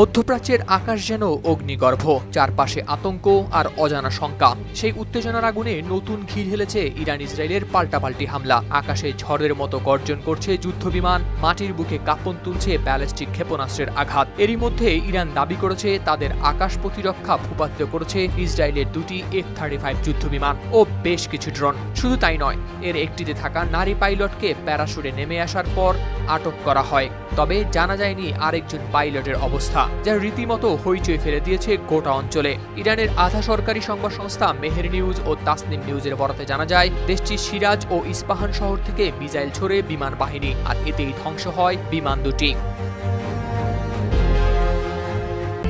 মধ্যপ্রাচ্যের আকাশ যেন অগ্নিগর্ভ, চারপাশে আতঙ্ক আর অজানা শঙ্কা। সেই উত্তেজনার আগুনে নতুন ঘি ঢেলেছে ইরান ইসরায়েলের পাল্টাপাল্টি হামলা। আকাশে ঝড়ের মতো গর্জন করছে যুদ্ধবিমান, মাটির বুকে কাঁপন তুলছে ব্যালিস্টিক ক্ষেপণাস্ত্রের আঘাত। এরই মধ্যে ইরান দাবি করেছে তাদের আকাশ প্রতিরক্ষা ভূপাতিত করেছে ইসরায়েলের দুটি এফ থার্টি ফাইভ যুদ্ধবিমান ও বেশ কিছু ড্রোন। শুধু তাই নয়, এর একটিতে থাকা নারী পাইলটকে প্যারাশুটে নেমে আসার পর আটক করা হয়। তবে জানা যায়নি আরেকজন পাইলটের অবস্থা, যা রীতিমতো হইচই ফেলে দিয়েছে গোটা অঞ্চলে। ইরানের আধা সরকারি সংবাদ সংস্থা মেহের নিউজ ও তাসনিম নিউজের বরাতে জানা যায় দেশটির সিরাজ ও ইস্পাহান শহর থেকে মিসাইল ছড়ে বিমান বাহিনী, আর এতেই ধ্বংস হয় বিমান দুটি।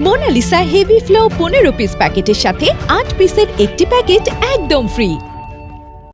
মোনালিসা হেভি ফ্লো পনেরো পিস প্যাকেটের সাথে আট পিসের একটি প্যাকেট একদম ফ্রি।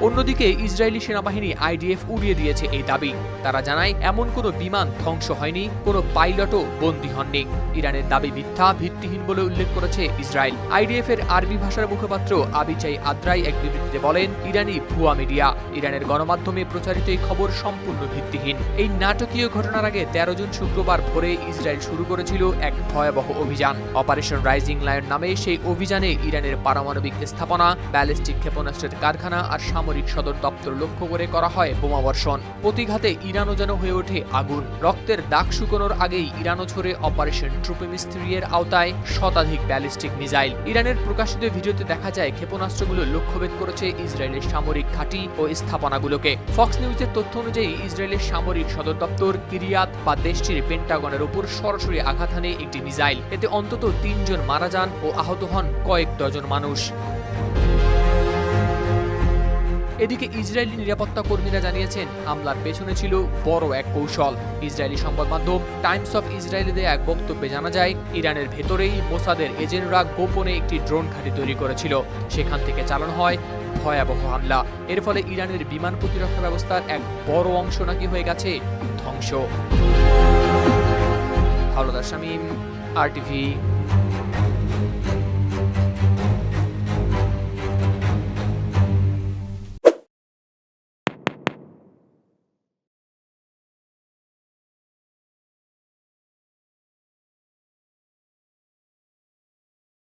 অন্যদিকে ইসরায়েলি সেনাবাহিনী আইডিএফ উড়িয়ে দিয়েছে এই দাবি। তারা জানায়, এমন কোনো বিমান ধ্বংস হয়নি, কোনো পাইলটও বন্দী হননি। ইরানের দাবি মিথ্যা, ভিত্তিহীন বলে উল্লেখ করেছে ইসরায়েল। আইডিএফ এর আরবি ভাষার মুখপাত্র আবিচাই আদ্রাই এক বিবৃতিতে বলেন, ইরানি ভুয়া মিডিয়া। ইরানের গণমাধ্যমে প্রচারিত এই খবর সম্পূর্ণ ভিত্তিহীন। এই নাটকীয় ঘটনার আগে তেরো জুন শুক্রবার ভোরে ইসরায়েল শুরু করেছিল এক ভয়াবহ অভিযান। অপারেশন রাইজিং লায়ন নামে সেই অভিযানে ইরানের পারমাণবিক স্থাপনা, ব্যালিস্টিক ক্ষেপণাস্ত্রের কারখানা আর সামরিক সদর দপ্তর লক্ষ্য করে করা হয় বোমাবর্ষণ। প্রতিঘাতে ইরানও যেন হয়ে ওঠে আগুন। রক্তের দাগ শুকোনোর আগেই ইরানও ছড়ে অপারেশন ট্রুপিমিস থ্রি এর আওতায় শতাধিক ব্যালিস্টিক মিসাইল। ইরানের প্রকাশিত ভিডিওতে দেখা যায়, ক্ষেপণাস্ত্রগুলো লক্ষ্যভেদ করেছে ইসরায়েলের সামরিক ঘাঁটি ও স্থাপনাগুলোকে। ফক্স নিউজের তথ্য অনুযায়ী, ইসরায়েলের সামরিক সদর দপ্তর কিরিয়াত বা দেশটির পেন্টাগনের উপর সরাসরি আঘাত হানে একটি মিসাইল। এতে অন্তত তিনজন মারা যান ও আহত হন কয়েক ডজন মানুষ। এদিকে ইসরায়েলি নিরাপত্তা কর্মীরা জানিয়েছেন, হামলার পেছনে ছিল বড় এক কৌশল। ইসরায়েলি সংবাদ মাধ্যম টাইমস অফ ইসরায়েলে এক বক্তব্যে জানা যায়, ইরানের ভেতরেই মোসাদের এজেন্টরা গোপনে একটি ড্রোন ঘাঁটি তৈরি করেছিল। সেখান থেকে চালানো হয় ভয়াবহ হামলা। এর ফলে ইরানের বিমান প্রতিরক্ষা ব্যবস্থার এক বড় অংশ নাকি হয়ে গেছে ধ্বংস। হাওলাদার শামীম আর টিভি